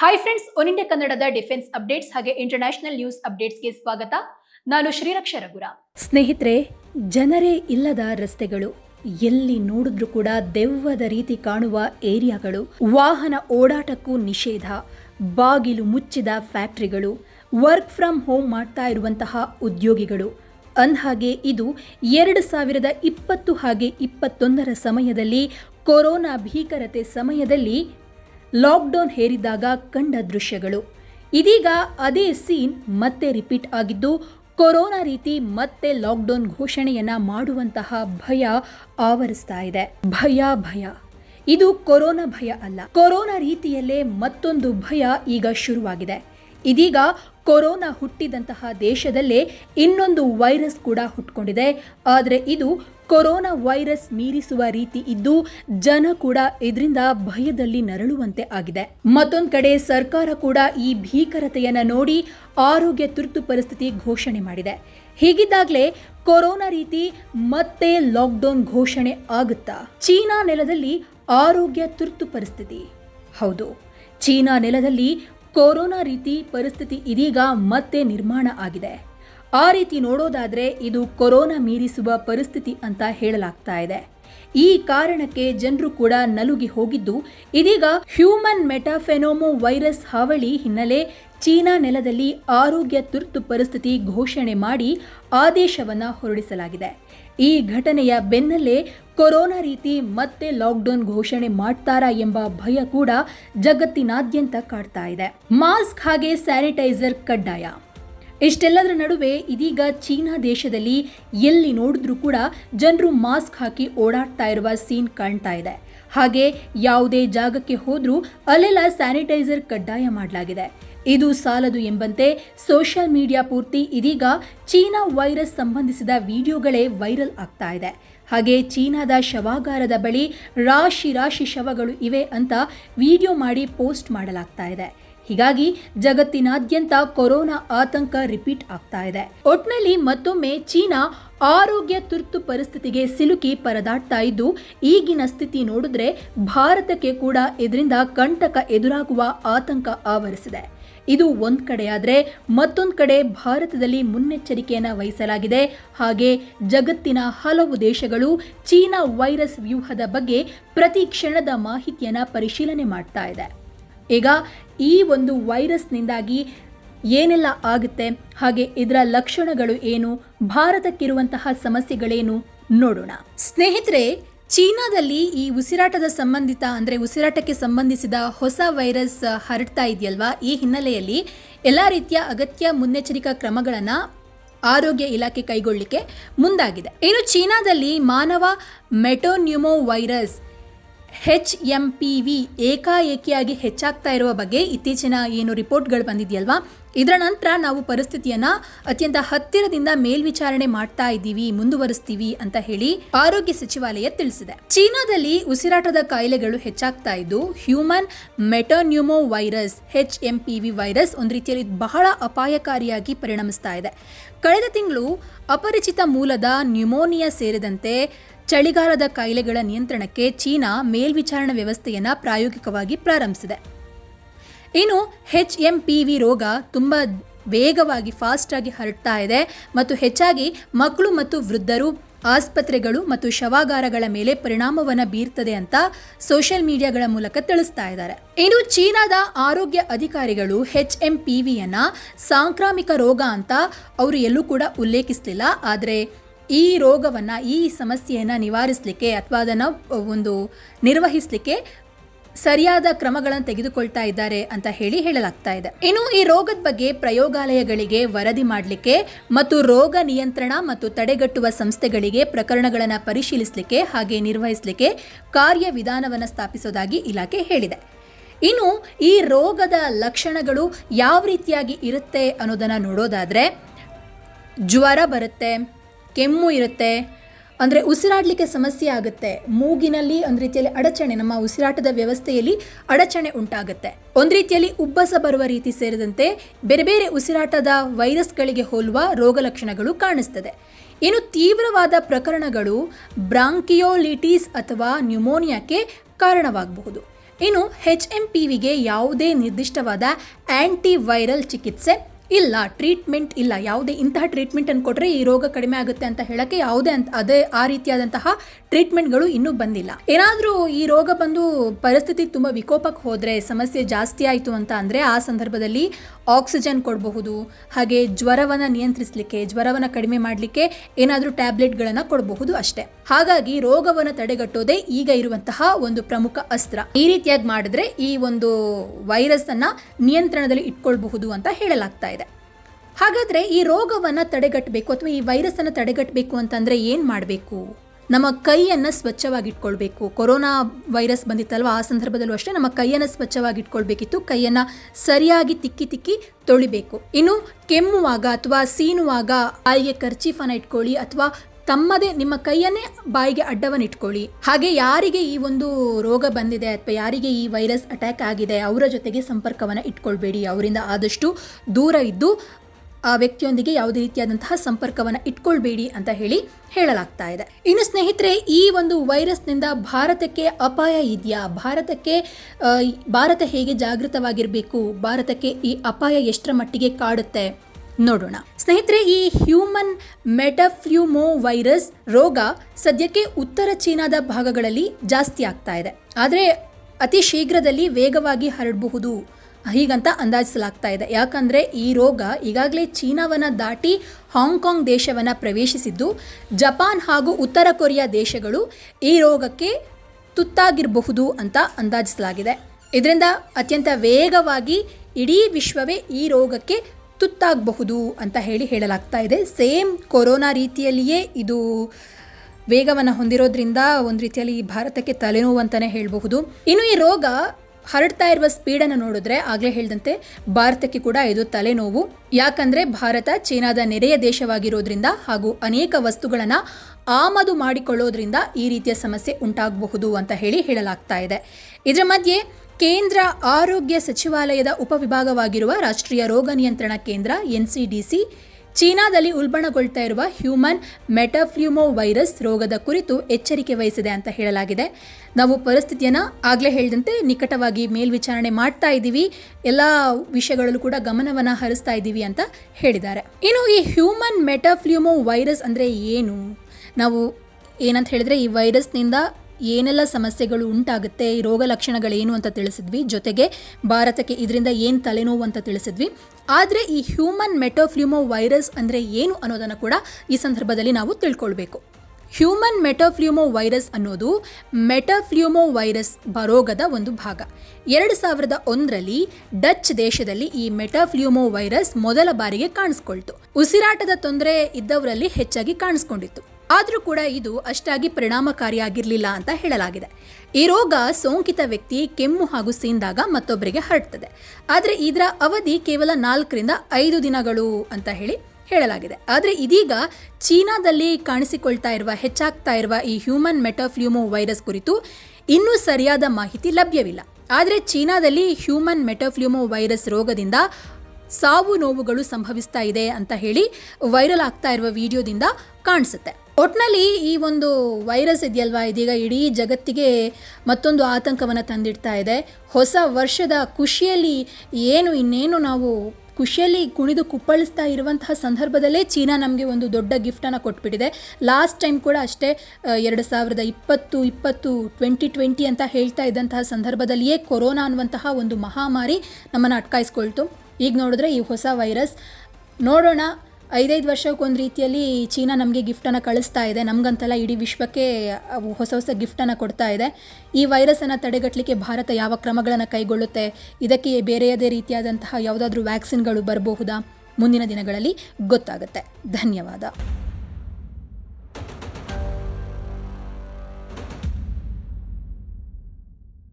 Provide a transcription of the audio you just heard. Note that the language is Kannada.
ಹಾಯ್ ಫ್ರೆಂಡ್ಸ್ ಒನ್ ಇಂಡಿಯಾ ಕನ್ನಡದ ಡಿಫೆನ್ಸ್ ಅಪ್ಡೇಟ್ಸ್ ಹಾಗೆ ಇಂಟರ್ನ್ಯಾಷನಲ್ ನ್ಯೂಸ್ ಅಪ್ಡೇಟ್ಸ್ಗೆ ಸ್ವಾಗತ. ನಾನು ಶ್ರೀರಕ್ಷ ರಘುರ. ಸ್ನೇಹಿತರೆ, ಜನರೇ ಇಲ್ಲದ ರಸ್ತೆಗಳು, ಎಲ್ಲಿ ನೋಡಿದ್ರೂ ಕೂಡ ದೆವ್ವದ ರೀತಿ ಕಾಣುವ ಏರಿಯಾಗಳು, ವಾಹನ ಓಡಾಟಕ್ಕೂ ನಿಷೇಧ, ಬಾಗಿಲು ಮುಚ್ಚಿದ ಫ್ಯಾಕ್ಟರಿಗಳು ವರ್ಕ್ ಫ್ರಮ್ ಹೋಮ್ ಮಾಡ್ತಾ ಇರುವಂತಹ ಉದ್ಯೋಗಿಗಳು. ಅಂದ್ಹಾಗೆ ಇದು ಎರಡು ಸಾವಿರದ ಇಪ್ಪತ್ತು ಹಾಗೆ ಇಪ್ಪತ್ತೊಂದರ ಸಮಯದಲ್ಲಿ ಕೊರೋನಾ ಭೀಕರತೆ ಸಮಯದಲ್ಲಿ ಲಾಕ್ಡೌನ್ ಹೇರಿದಾಗ ಕಂಡ ದೃಶ್ಯಗಳು. ಇದೀಗ ಅದೇ ಸೀನ್ ಮತ್ತೆ ರಿಪೀಟ್ ಆಗಿದ್ದು, ಕೊರೋನಾ ರೀತಿ ಮತ್ತೆ ಲಾಕ್ಡೌನ್ ಘೋಷಣೆಯನ್ನ ಮಾಡುವಂತಹ ಭಯ ಆವರಿಸ್ತಾ ಇದೆ. ಭಯ ಭಯ. ಇದು ಕೊರೋನಾ ಭಯ ಅಲ್ಲ. ಕೊರೋನಾ ರೀತಿಯಲ್ಲೇ ಮತ್ತೊಂದು ಭಯ ಈಗ ಶುರುವಾಗಿದೆ. ಇದೀಗ ಕೊರೋನಾ ಹುಟ್ಟಿದಂತಹ ದೇಶದಲ್ಲೇ ಇನ್ನೊಂದು ವೈರಸ್ ಕೂಡ ಹುಟ್ಕೊಂಡಿದೆ. ಆದರೆ ಇದು ಕೊರೋನಾ ವೈರಸ್ ಮೀರಿಸುವ ರೀತಿ ಇದ್ದು, ಜನ ಕೂಡ ಇದರಿಂದ ಭಯದಲ್ಲಿ ನರಳುವಂತೆ ಆಗಿದೆ. ಮತ್ತೊಂದು ಕಡೆ ಸರ್ಕಾರ ಕೂಡ ಈ ಭೀಕರತೆಯನ್ನ ನೋಡಿ ಆರೋಗ್ಯ ತುರ್ತು ಪರಿಸ್ಥಿತಿ ಘೋಷಣೆ ಮಾಡಿದೆ. ಹೀಗಿದ್ದಾಗಲೇ ಕೊರೋನಾ ರೀತಿ ಮತ್ತೆ ಲಾಕ್ಡೌನ್ ಘೋಷಣೆ ಆಗುತ್ತಾ? ಚೀನಾ ನೆಲದಲ್ಲಿ ಆರೋಗ್ಯ ತುರ್ತು ಪರಿಸ್ಥಿತಿ. ಹೌದು, ಚೀನಾ ನೆಲದಲ್ಲಿ ಕೊರೋನಾ ರೀತಿ ಪರಿಸ್ಥಿತಿ ಇದೀಗ ಮತ್ತೆ ನಿರ್ಮಾಣ ಆಗಿದೆ. ಆ ರೀತಿ ನೋಡೋದಾದರೆ ಇದು ಕೊರೋನಾ ಮೀರಿಸುವ ಪರಿಸ್ಥಿತಿ ಅಂತ ಹೇಳಲಾಗ್ತಾ ಇದೆ. ಈ ಕಾರಣಕ್ಕೆ ಜನರು ಕೂಡ ನಲುಗಿ ಹೋಗಿದ್ದು, ಇದೀಗ ಹ್ಯೂಮನ್ ಮೆಟಾಫೆನೋಮೋ ವೈರಸ್ ಹಾವಳಿ ಹಿನ್ನೆಲೆ ಚೀನಾ ನೆಲದಲ್ಲಿ ಆರೋಗ್ಯ ತುರ್ತು ಪರಿಸ್ಥಿತಿ ಘೋಷಣೆ ಮಾಡಿ ಆದೇಶವನ್ನು ಹೊರಡಿಸಲಾಗಿದೆ. ಈ ಘಟನೆಯ ಬೆನ್ನಲ್ಲೇ ಕೊರೋನಾ ರೀತಿ ಮತ್ತೆ ಲಾಕ್ಡೌನ್ ಘೋಷಣೆ ಮಾಡ್ತಾರಾ ಎಂಬ ಭಯ ಕೂಡ ಜಗತ್ತಿನಾದ್ಯಂತ ಕಾಡ್ತಾ ಇದೆ. ಮಾಸ್ಕ್ ಹಾಗೆ ಸ್ಯಾನಿಟೈಸರ್ ಕಡ್ಡಾಯ. ಇಷ್ಟೆಲ್ಲದರ ನಡುವೆ ಇದೀಗ ಚೀನಾ ದೇಶದಲ್ಲಿ ಎಲ್ಲಿ ನೋಡಿದ್ರೂ ಕೂಡ ಜನರು ಮಾಸ್ಕ್ ಹಾಕಿ ಓಡಾಡ್ತಾ ಇರುವ ಸೀನ್ ಕಾಣ್ತಾ ಇದೆ. ಹಾಗೆ ಯಾವುದೇ ಜಾಗಕ್ಕೆ ಹೋದರೂ ಅಲ್ಲೆಲ್ಲ ಸ್ಯಾನಿಟೈಸರ್ ಕಡ್ಡಾಯ ಮಾಡಲಾಗಿದೆ. ಇದು ಸಾಲದು ಎಂಬಂತೆ ಸೋಷಿಯಲ್ ಮೀಡಿಯಾ ಪೂರ್ತಿ ಇದೀಗ ಚೀನಾ ವೈರಸ್ ಸಂಬಂಧಿಸಿದ ವಿಡಿಯೋಗಳೇ ವೈರಲ್ ಆಗ್ತಾ ಇದೆ. ಹಾಗೆ ಚೀನಾದ ಶವಾಗಾರದ ಬಳಿ ರಾಶಿ ರಾಶಿ ಶವಗಳು ಇವೆ ಅಂತ ವಿಡಿಯೋ ಮಾಡಿ ಪೋಸ್ಟ್ ಮಾಡಲಾಗ್ತಾ ಇದೆ. ಹೀಗಾಗಿ ಜಗತ್ತಿನಾದ್ಯಂತ ಕೊರೋನಾ ಆತಂಕ ರಿಪೀಟ್ ಆಗ್ತಾ ಇದೆ. ಒಟ್ನಲ್ಲಿ ಮತ್ತೊಮ್ಮೆ ಚೀನಾ ಆರೋಗ್ಯ ತುರ್ತು ಪರಿಸ್ಥಿತಿಗೆ ಸಿಲುಕಿ ಪರದಾಡ್ತಾ ಇದ್ದು, ಈಗಿನ ಸ್ಥಿತಿ ನೋಡಿದ್ರೆ ಭಾರತಕ್ಕೆ ಕೂಡ ಇದರಿಂದ ಕಂಟಕ ಎದುರಾಗುವ ಆತಂಕ ಆವರಿಸಿದೆ. ಇದು ಒಂದ್ ಕಡೆಯಾದರೆ ಮತ್ತೊಂದು ಕಡೆ ಭಾರತದಲ್ಲಿ ಮುನ್ನೆಚ್ಚರಿಕೆಯನ್ನು ವಹಿಸಲಾಗಿದೆ. ಹಾಗೆ ಜಗತ್ತಿನ ಹಲವು ದೇಶಗಳು ಚೀನಾ ವೈರಸ್ ವ್ಯೂಹದ ಬಗ್ಗೆ ಪ್ರತಿ ಕ್ಷಣದ ಮಾಹಿತಿಯನ್ನು ಪರಿಶೀಲನೆ ಮಾಡ್ತಾ ಇದೆ. ಈಗ ಈ ಒಂದು ವೈರಸ್ನಿಂದಾಗಿ ಏನೆಲ್ಲ ಆಗುತ್ತೆ? ಹಾಗೆ ಇದರ ಲಕ್ಷಣಗಳು ಏನು? ಭಾರತಕ್ಕಿರುವಂತಹ ಸಮಸ್ಯೆಗಳೇನು? ನೋಡೋಣ. ಸ್ನೇಹಿತರೆ, ಚೀನಾದಲ್ಲಿ ಈ ಉಸಿರಾಟದ ಸಂಬಂಧಿತ, ಅಂದರೆ ಉಸಿರಾಟಕ್ಕೆ ಸಂಬಂಧಿಸಿದ ಹೊಸ ವೈರಸ್ ಹರಡ್ತಾ ಇದೆಯಲ್ವಾ? ಈ ಹಿನ್ನೆಲೆಯಲ್ಲಿ ಎಲ್ಲ ರೀತಿಯ ಅಗತ್ಯ ಮುನ್ನೆಚ್ಚರಿಕಾ ಕ್ರಮಗಳನ್ನು ಆರೋಗ್ಯ ಇಲಾಖೆ ಕೈಗೊಳ್ಳಲಿಕ್ಕೆ ಮುಂದಾಗಿದೆ. ಇನ್ನು ಚೀನಾದಲ್ಲಿ ಮಾನವ metapneumo virus H M P V ಏಕಾಏಕಿಯಾಗಿ ಹೆಚ್ಚಾಗ್ತಾ ಇರುವ ಬಗ್ಗೆ ಇತ್ತೀಚಿನ ಏನು ರಿಪೋರ್ಟ್ಗಳು ಬಂದಿದೆಯಲ್ವಾ? ಇದರ ನಂತರ ನಾವು ಪರಿಸ್ಥಿತಿಯನ್ನ ಅತ್ಯಂತ ಹತ್ತಿರದಿಂದ ಮೇಲ್ವಿಚಾರಣೆ ಮಾಡ್ತಾ ಇದ್ದೀವಿ, ಮುಂದುವರಿಸ್ತೀವಿ ಅಂತ ಹೇಳಿ ಆರೋಗ್ಯ ಸಚಿವಾಲಯ ತಿಳಿಸಿದೆ. ಚೀನಾದಲ್ಲಿ ಉಸಿರಾಟದ ಕಾಯಿಲೆಗಳು ಹೆಚ್ಚಾಗ್ತಾ ಇದ್ದು, human metapneumo virus H M P V virus ಒಂದು ರೀತಿಯಲ್ಲಿ ಬಹಳ ಅಪಾಯಕಾರಿಯಾಗಿ ಪರಿಣಮಿಸ್ತಾ ಇದೆ. ಕಳೆದ ತಿಂಗಳು ಅಪರಿಚಿತ ಮೂಲದ ನ್ಯೂಮೋನಿಯಾ ಸೇರಿದಂತೆ ಚಳಿಗಾಲದ ಕಾಯಿಲೆಗಳ ನಿಯಂತ್ರಣಕ್ಕೆ ಚೀನಾ ಮೇಲ್ವಿಚಾರಣಾ ವ್ಯವಸ್ಥೆಯನ್ನು ಪ್ರಾಯೋಗಿಕವಾಗಿ ಪ್ರಾರಂಭಿಸಿದೆ. ಇನ್ನು ಹೆಚ್ ಎಂ ಪಿ ವಿ ರೋಗ ತುಂಬ ವೇಗವಾಗಿ ಫಾಸ್ಟ್ ಆಗಿ ಹರಡ್ತಾ ಇದೆ ಮತ್ತು ಹೆಚ್ಚಾಗಿ ಮಕ್ಕಳು ಮತ್ತು ವೃದ್ಧರು, ಆಸ್ಪತ್ರೆಗಳು ಮತ್ತು ಶವಾಗಾರಗಳ ಮೇಲೆ ಪರಿಣಾಮವನ್ನು ಬೀರ್ತದೆ ಅಂತ ಸೋಷಿಯಲ್ ಮೀಡಿಯಾಗಳ ಮೂಲಕ ತಿಳಿಸ್ತಾ ಇದ್ದಾರೆ. ಇನ್ನು ಚೀನಾದ ಆರೋಗ್ಯ ಅಧಿಕಾರಿಗಳು ಹೆಚ್ ಎಂ ಪಿ ವಿಯನ್ನು ಸಾಂಕ್ರಾಮಿಕ ರೋಗ ಅಂತ ಅವರು ಎಲ್ಲೂ ಕೂಡ ಉಲ್ಲೇಖಿಸಲಿಲ್ಲ, ಆದರೆ ಈ ರೋಗವನ್ನು, ಈ ಸಮಸ್ಯೆಯನ್ನು ನಿವಾರಿಸಲಿಕ್ಕೆ ಅಥವಾ ಅದನ್ನು ಒಂದು ನಿರ್ವಹಿಸಲಿಕ್ಕೆ ಸರಿಯಾದ ಕ್ರಮಗಳನ್ನು ತೆಗೆದುಕೊಳ್ತಾ ಇದ್ದಾರೆ ಅಂತ ಹೇಳಿ ಹೇಳಲಾಗ್ತಾ ಇದೆ. ಇನ್ನು ಈ ರೋಗದ ಬಗ್ಗೆ ಪ್ರಯೋಗಾಲಯಗಳಿಗೆ ವರದಿ ಮಾಡಲಿಕ್ಕೆ ಮತ್ತು ರೋಗ ನಿಯಂತ್ರಣ ಮತ್ತು ತಡೆಗಟ್ಟುವ ಸಂಸ್ಥೆಗಳಿಗೆ ಪ್ರಕರಣಗಳನ್ನು ಪರಿಶೀಲಿಸಲಿಕ್ಕೆ ಹಾಗೆ ನಿರ್ವಹಿಸಲಿಕ್ಕೆ ಕಾರ್ಯವಿಧಾನವನ್ನು ಸ್ಥಾಪಿಸೋದಾಗಿ ಇಲಾಖೆ ಹೇಳಿದೆ. ಇನ್ನು ಈ ರೋಗದ ಲಕ್ಷಣಗಳು ಯಾವ ರೀತಿಯಾಗಿ ಇರುತ್ತೆ ಅನ್ನೋದನ್ನು ನೋಡೋದಾದರೆ, ಜ್ವರ ಬರುತ್ತೆ ಕೆಮ್ಮು ಇರುತ್ತೆ. ಅಂದರೆ ಉಸಿರಾಡಲಿಕ್ಕೆ ಸಮಸ್ಯೆ ಆಗುತ್ತೆ. ಮೂಗಿನಲ್ಲಿ ಒಂದು ರೀತಿಯಲ್ಲಿ ಅಡಚಣೆ, ನಮ್ಮ ಉಸಿರಾಟದ ವ್ಯವಸ್ಥೆಯಲ್ಲಿ ಅಡಚಣೆ ಉಂಟಾಗುತ್ತೆ. ಒಂದು ರೀತಿಯಲ್ಲಿ ಉಬ್ಬಸ ಬರುವ ರೀತಿ ಸೇರಿದಂತೆ ಬೇರೆ ಬೇರೆ ಉಸಿರಾಟದ ವೈರಸ್ಗಳಿಗೆ ಹೋಲುವ ರೋಗ ಲಕ್ಷಣಗಳು ಕಾಣಿಸ್ತದೆ. ಇನ್ನು ತೀವ್ರವಾದ ಪ್ರಕರಣಗಳು ಬ್ರಾಂಕಿಯೋಲಿಟೀಸ್ ಅಥವಾ ನ್ಯೂಮೋನಿಯಾಕ್ಕೆ ಕಾರಣವಾಗಬಹುದು. ಇನ್ನು ಹೆಚ್ ಎಂ ಪಿ ವಿಗೆ ಯಾವುದೇ ನಿರ್ದಿಷ್ಟವಾದ ಆ್ಯಂಟಿವೈರಲ್ ಚಿಕಿತ್ಸೆ ಇಲ್ಲ ಟ್ರೀಟ್ಮೆಂಟ್ ಇಲ್ಲ. ಯಾವುದೇ ಇಂತಹ ಟ್ರೀಟ್ಮೆಂಟನ್ನು ಕೊಟ್ಟರೆ ಈ ರೋಗ ಕಡಿಮೆ ಆಗುತ್ತೆ ಅಂತ ಹೇಳಕ್ಕೆ ಯಾವುದೇ ಅಂತ, ಅದೇ, ಆ ರೀತಿಯಾದಂತಹ ಟ್ರೀಟ್ಮೆಂಟ್ಗಳು ಇನ್ನೂ ಬಂದಿಲ್ಲ. ಏನಾದರೂ ಈ ರೋಗ ಬಂದು ಪರಿಸ್ಥಿತಿ ತುಂಬ ವಿಕೋಪಕ್ಕೆ ಹೋದರೆ, ಸಮಸ್ಯೆ ಜಾಸ್ತಿ ಆಯಿತು ಅಂತ ಅಂದರೆ ಆ ಸಂದರ್ಭದಲ್ಲಿ ಆಕ್ಸಿಜನ್ ಕೊಡಬಹುದು, ಹಾಗೆ ಜ್ವರವನ್ನು ನಿಯಂತ್ರಿಸಲಿಕ್ಕೆ, ಜ್ವರವನ್ನು ಕಡಿಮೆ ಮಾಡಲಿಕ್ಕೆ ಏನಾದರೂ ಟ್ಯಾಬ್ಲೆಟ್ಗಳನ್ನು ಕೊಡಬಹುದು ಅಷ್ಟೇ. ಹಾಗಾಗಿ ರೋಗವನ್ನು ತಡೆಗಟ್ಟೋದೇ ಈಗ ಇರುವಂತಹ ಒಂದು ಪ್ರಮುಖ ಅಸ್ತ್ರ. ಈ ರೀತಿಯಾಗಿ ಮಾಡಿದ್ರೆ ಈ ಒಂದು ವೈರಸ್ ಅನ್ನ ನಿಯಂತ್ರಣದಲ್ಲಿ ಇಟ್ಕೊಳ್ಬಹುದು ಅಂತ ಹೇಳಲಾಗ್ತಾ ಇದೆ. ಹಾಗಾದ್ರೆ ಈ ರೋಗವನ್ನು ತಡೆಗಟ್ಟಬೇಕು ಅಥವಾ ಈ ವೈರಸ್ ಅನ್ನು ತಡೆಗಟ್ಟಬೇಕು ಅಂತಂದ್ರೆ ಏನು ಮಾಡಬೇಕು? ನಮ್ಮ ಕೈಯನ್ನು ಸ್ವಚ್ಛವಾಗಿಟ್ಕೊಳ್ಬೇಕು. Corona virus ಬಂದಿತ್ತಲ್ವ? ಆ ಸಂದರ್ಭದಲ್ಲೂ ಅಷ್ಟೇ ನಮ್ಮ ಕೈಯನ್ನು ಸ್ವಚ್ಛವಾಗಿಟ್ಕೊಳ್ಬೇಕಿತ್ತು. ಕೈಯನ್ನು ಸರಿಯಾಗಿ ತಿಕ್ಕಿ ತಿಕ್ಕಿ ತೊಳಿಬೇಕು. ಇನ್ನು ಕೆಮ್ಮುವಾಗ ಅಥವಾ ಸೀನುವಾಗ ಬಾಯಿಗೆ ಖರ್ಚೀಫನ್ನು ಇಟ್ಕೊಳ್ಳಿ ಅಥವಾ ತಮ್ಮದೇ ನಿಮ್ಮ ಕೈಯನ್ನೇ ಬಾಯಿಗೆ ಅಡ್ಡವನ್ನು ಇಟ್ಕೊಳ್ಳಿ. ಹಾಗೆ ಯಾರಿಗೆ ಈ ಒಂದು ರೋಗ ಬಂದಿದೆ ಅಥವಾ ಯಾರಿಗೆ ಈ ವೈರಸ್ ಅಟ್ಯಾಕ್ ಆಗಿದೆ ಅವರ ಜೊತೆಗೆ ಸಂಪರ್ಕವನ್ನು ಇಟ್ಕೊಳ್ಬೇಡಿ. ಅವರಿಂದ ಆದಷ್ಟು ದೂರ ಇದ್ದು ಆ ವ್ಯಕ್ತಿಯೊಂದಿಗೆ ಯಾವುದೇ ರೀತಿಯಾದಂತಹ ಸಂಪರ್ಕವನ್ನು ಇಟ್ಕೊಳ್ಬೇಡಿ ಅಂತ ಹೇಳಿ ಹೇಳಲಾಗ್ತಾ ಇದೆ. ಇನ್ನು ಸ್ನೇಹಿತರೆ, ಈ ಒಂದು ವೈರಸ್ನಿಂದ ಭಾರತಕ್ಕೆ ಅಪಾಯ ಇದೆಯಾ? ಭಾರತಕ್ಕೆ ಭಾರತ ಹೇಗೆ ಜಾಗೃತವಾಗಿರಬೇಕು? ಭಾರತಕ್ಕೆ ಈ ಅಪಾಯ ಎಷ್ಟರ ಮಟ್ಟಿಗೆ ಕಾಡುತ್ತೆ? ನೋಡೋಣ. ಸ್ನೇಹಿತರೆ, ಈ ಹ್ಯೂಮನ್ ಮೆಟಫ್ಲ್ಯೂಮೋ ವೈರಸ್ ರೋಗ ಸದ್ಯಕ್ಕೆ ಉತ್ತರ ಚೀನಾದ ಭಾಗಗಳಲ್ಲಿ ಜಾಸ್ತಿ ಆಗ್ತಾ ಇದೆ. ಆದರೆ ಅತಿ ಶೀಘ್ರದಲ್ಲಿ ವೇಗವಾಗಿ ಹರಡಬಹುದು. ಹೀಗಂತ ಅಂದಾಜಿಸಲಾಗ್ತಾ ಇದೆ. ಯಾಕಂದರೆ ಈ ರೋಗ ಈಗಾಗಲೇ ಚೀನಾವನ್ನು ದಾಟಿ ಹಾಂಗ್ಕಾಂಗ್ ದೇಶವನ್ನು ಪ್ರವೇಶಿಸಿದ್ದು, ಜಪಾನ್ ಹಾಗೂ ಉತ್ತರ ಕೊರಿಯಾ ದೇಶಗಳು ಈ ರೋಗಕ್ಕೆ ತುತ್ತಾಗಿರಬಹುದು ಅಂತ ಅಂದಾಜಿಸಲಾಗಿದೆ. ಇದರಿಂದ ಅತ್ಯಂತ ವೇಗವಾಗಿ ಇಡೀ ವಿಶ್ವವೇ ಈ ರೋಗಕ್ಕೆ ತುತ್ತಾಗಬಹುದು ಅಂತ ಹೇಳಿ ಹೇಳಲಾಗ್ತಾ ಇದೆ. ಸೇಮ್ ಕೊರೋನಾ ರೀತಿಯಲ್ಲಿಯೇ ಇದು ವೇಗವನ್ನು ಹೊಂದಿರೋದ್ರಿಂದ ಒಂದು ರೀತಿಯಲ್ಲಿ ಭಾರತಕ್ಕೆ ತಲೆನೋವು ಅಂತಲೇ ಹೇಳಬಹುದು. ಇನ್ನು ಈ ರೋಗ ಹರಡ್ತಾ ಇರುವ ಸ್ಪೀಡನ್ನು ನೋಡಿದ್ರೆ ಆಗಲೇ ಹೇಳಿದಂತೆ ಭಾರತಕ್ಕೆ ಕೂಡ ಇದು ತಲೆನೋವು. ಯಾಕಂದ್ರೆ ಭಾರತ ಚೀನಾದ ನೆರೆಯ ದೇಶವಾಗಿರೋದ್ರಿಂದ ಹಾಗೂ ಅನೇಕ ವಸ್ತುಗಳನ್ನು ಆಮದು ಮಾಡಿಕೊಳ್ಳೋದ್ರಿಂದ ಈ ರೀತಿಯ ಸಮಸ್ಯೆ ಉಂಟಾಗಬಹುದು ಅಂತ ಹೇಳಿ ಹೇಳಲಾಗ್ತಾ ಇದೆ. ಇದರ ಮಧ್ಯೆ ಕೇಂದ್ರ ಆರೋಗ್ಯ ಸಚಿವಾಲಯದ ಉಪವಿಭಾಗವಾಗಿರುವ ರಾಷ್ಟ್ರೀಯ ರೋಗ ನಿಯಂತ್ರಣ ಕೇಂದ್ರ ಎನ್ಸಿಡಿಸಿ ಚೀನಾದಲ್ಲಿ ಉಲ್ಬಣಗೊಳ್ತಾ ಇರುವ ಹ್ಯೂಮನ್ ಮೆಟಫ್ಲ್ಯೂಮೋ ವೈರಸ್ ರೋಗದ ಕುರಿತು ಎಚ್ಚರಿಕೆ ವಹಿಸಿದೆ ಅಂತ ಹೇಳಲಾಗಿದೆ. ನಾವು ಪರಿಸ್ಥಿತಿಯನ್ನು ಆಗಲೇ ಹೇಳಿದಂತೆ ನಿಕಟವಾಗಿ ಮೇಲ್ವಿಚಾರಣೆ ಮಾಡ್ತಾ ಇದ್ದೀವಿ. ಎಲ್ಲ ವಿಷಯಗಳಲ್ಲೂ ಕೂಡ ಗಮನವನ್ನು ಹರಿಸ್ತಾ ಇದ್ದೀವಿ ಅಂತ ಹೇಳಿದ್ದಾರೆ. ಇನ್ನು ಈ ಹ್ಯೂಮನ್ ಮೆಟಫ್ಲ್ಯೂಮೋ ವೈರಸ್ ಅಂದರೆ ಏನು? ನಾವು ಏನಂತ ಹೇಳಿದ್ರೆ ಈ ವೈರಸ್ನಿಂದ ಏನೆಲ್ಲ ಸಮಸ್ಯೆಗಳು ಉಂಟಾಗುತ್ತೆ, ಈ ರೋಗ ಲಕ್ಷಣಗಳೇನು ಅಂತ ತಿಳಿಸಿದ್ವಿ. ಜೊತೆಗೆ ಭಾರತಕ್ಕೆ ಇದರಿಂದ ಏನು ತಲೆನೋವು ಅಂತ ತಿಳಿಸಿದ್ವಿ. ಆದರೆ ಈ ಹ್ಯೂಮನ್ ಮೆಟೋಫ್ಲ್ಯೂಮೋ ವೈರಸ್ ಅಂದರೆ ಏನು ಅನ್ನೋದನ್ನು ಕೂಡ ಈ ಸಂದರ್ಭದಲ್ಲಿ ನಾವು ತಿಳ್ಕೊಳ್ಬೇಕು. ಹ್ಯೂಮನ್ ಮೆಟೋಫ್ಲ್ಯೂಮೋ ವೈರಸ್ ಅನ್ನೋದು ಮೆಟಫ್ಲ್ಯೂಮೋ ವೈರಸ್ ಬರೋಗದ ರೋಗದ ಒಂದು ಭಾಗ. ಎರಡು ಸಾವಿರದ ಒಂದರಲ್ಲಿ ಡಚ್ ದೇಶದಲ್ಲಿ ಈ ಮೆಟಫ್ಲ್ಯೂಮೋ ವೈರಸ್ ಮೊದಲ ಬಾರಿಗೆ ಕಾಣಿಸ್ಕೊಳ್ತು. ಉಸಿರಾಟದ ತೊಂದರೆ ಇದ್ದವರಲ್ಲಿ ಹೆಚ್ಚಾಗಿ ಕಾಣಿಸ್ಕೊಂಡಿತ್ತು. ಆದರೂ ಕೂಡ ಇದು ಅಷ್ಟಾಗಿ ಪರಿಣಾಮಕಾರಿಯಾಗಿರಲಿಲ್ಲ ಅಂತ ಹೇಳಲಾಗಿದೆ. ಈ ರೋಗ ಸೋಂಕಿತ ವ್ಯಕ್ತಿ ಕೆಮ್ಮು ಹಾಗೂ ಸೀಂದಾಗ ಮತ್ತೊಬ್ಬರಿಗೆ ಹರಡ್ತದೆ. ಆದರೆ ಇದರ ಅವಧಿ ಕೇವಲ ನಾಲ್ಕರಿಂದ ಐದು ದಿನಗಳು ಅಂತ ಹೇಳಿ ಹೇಳಲಾಗಿದೆ. ಆದರೆ ಇದೀಗ ಚೀನಾದಲ್ಲಿ ಕಾಣಿಸಿಕೊಳ್ತಾ ಇರುವ, ಹೆಚ್ಚಾಗ್ತಾ ಇರುವ ಈ ಹ್ಯೂಮನ್ ಮೆಟಫ್ಲ್ಯೂಮೋ ವೈರಸ್ ಕುರಿತು ಇನ್ನೂ ಸರಿಯಾದ ಮಾಹಿತಿ ಲಭ್ಯವಿಲ್ಲ. ಆದರೆ ಚೀನಾದಲ್ಲಿ ಹ್ಯೂಮನ್ ಮೆಟಫ್ಲ್ಯೂಮೋ ವೈರಸ್ ರೋಗದಿಂದ ಸಾವು ನೋವುಗಳು ಸಂಭವಿಸ್ತಾ ಇದೆ ಅಂತ ಹೇಳಿ ವೈರಲ್ ಆಗ್ತಾ ಇರುವ ವಿಡಿಯೋದಿಂದ ಕಾಣಿಸುತ್ತೆ. ಒಟ್ನಲ್ಲಿ ಈ ಒಂದು ವೈರಸ್ ಇದೆಯಲ್ವಾ? ಇದೀಗ ಇಡೀ ಜಗತ್ತಿಗೆ ಮತ್ತೊಂದು ಆತಂಕವನ್ನು ತಂದಿಡ್ತಾ ಇದೆ. ಹೊಸ ವರ್ಷದ ಖುಷಿಯಲ್ಲಿ ಏನು, ಇನ್ನೇನು ನಾವು ಖುಷಿಯಲ್ಲಿ ಕುಣಿದು ಕುಪ್ಪಳಿಸ್ತಾ ಇರುವಂತಹ ಸಂದರ್ಭದಲ್ಲೇ ಚೀನಾ ನಮಗೆ ಒಂದು ದೊಡ್ಡ ಗಿಫ್ಟನ್ನು ಕೊಟ್ಬಿಟ್ಟಿದೆ. ಲಾಸ್ಟ್ ಟೈಮ್ ಕೂಡ ಅಷ್ಟೇ ಎರಡು ಸಾವಿರದ ಇಪ್ಪತ್ತು ಇಪ್ಪತ್ತು ಟ್ವೆಂಟಿ ಟ್ವೆಂಟಿ ಅಂತ ಹೇಳ್ತಾ ಇದ್ದಂತಹ ಸಂದರ್ಭದಲ್ಲಿಯೇ ಕೊರೋನಾ ಅನ್ನುವಂತಹ ಒಂದು ಮಹಾಮಾರಿ ನಮ್ಮನ್ನು ಅಟ್ಕಾಯಿಸ್ಕೊಳ್ತು. ಈಗ ನೋಡಿದ್ರೆ ಈ ಹೊಸ ವೈರಸ್. ನೋಡೋಣ, ಐದೈದು ವರ್ಷಕ್ಕೊಂದು ರೀತಿಯಲ್ಲಿ ಚೀನಾ ನಮಗೆ ಗಿಫ್ಟನ್ನು ಕಳಿಸ್ತಾ ಇದೆ. ನಮಗಂತಲ್ಲ ಇಡೀ ವಿಶ್ವಕ್ಕೆ ಹೊಸ ಹೊಸ ಗಿಫ್ಟನ್ನು ಕೊಡ್ತಾ ಇದೆ. ಈ ವೈರಸನ್ನು ತಡೆಗಟ್ಟಲಿಕ್ಕೆ ಭಾರತ ಯಾವ ಕ್ರಮಗಳನ್ನು ಕೈಗೊಳ್ಳುತ್ತೆ? ಇದಕ್ಕೆ ಬೇರೆಯದೇ ರೀತಿಯಾದಂತಹ ಯಾವುದಾದ್ರೂ ವ್ಯಾಕ್ಸಿನ್ಗಳು ಬರಬಹುದಾ ಮುಂದಿನ ದಿನಗಳಲ್ಲಿ ಗೊತ್ತಾಗುತ್ತೆ. ಧನ್ಯವಾದ.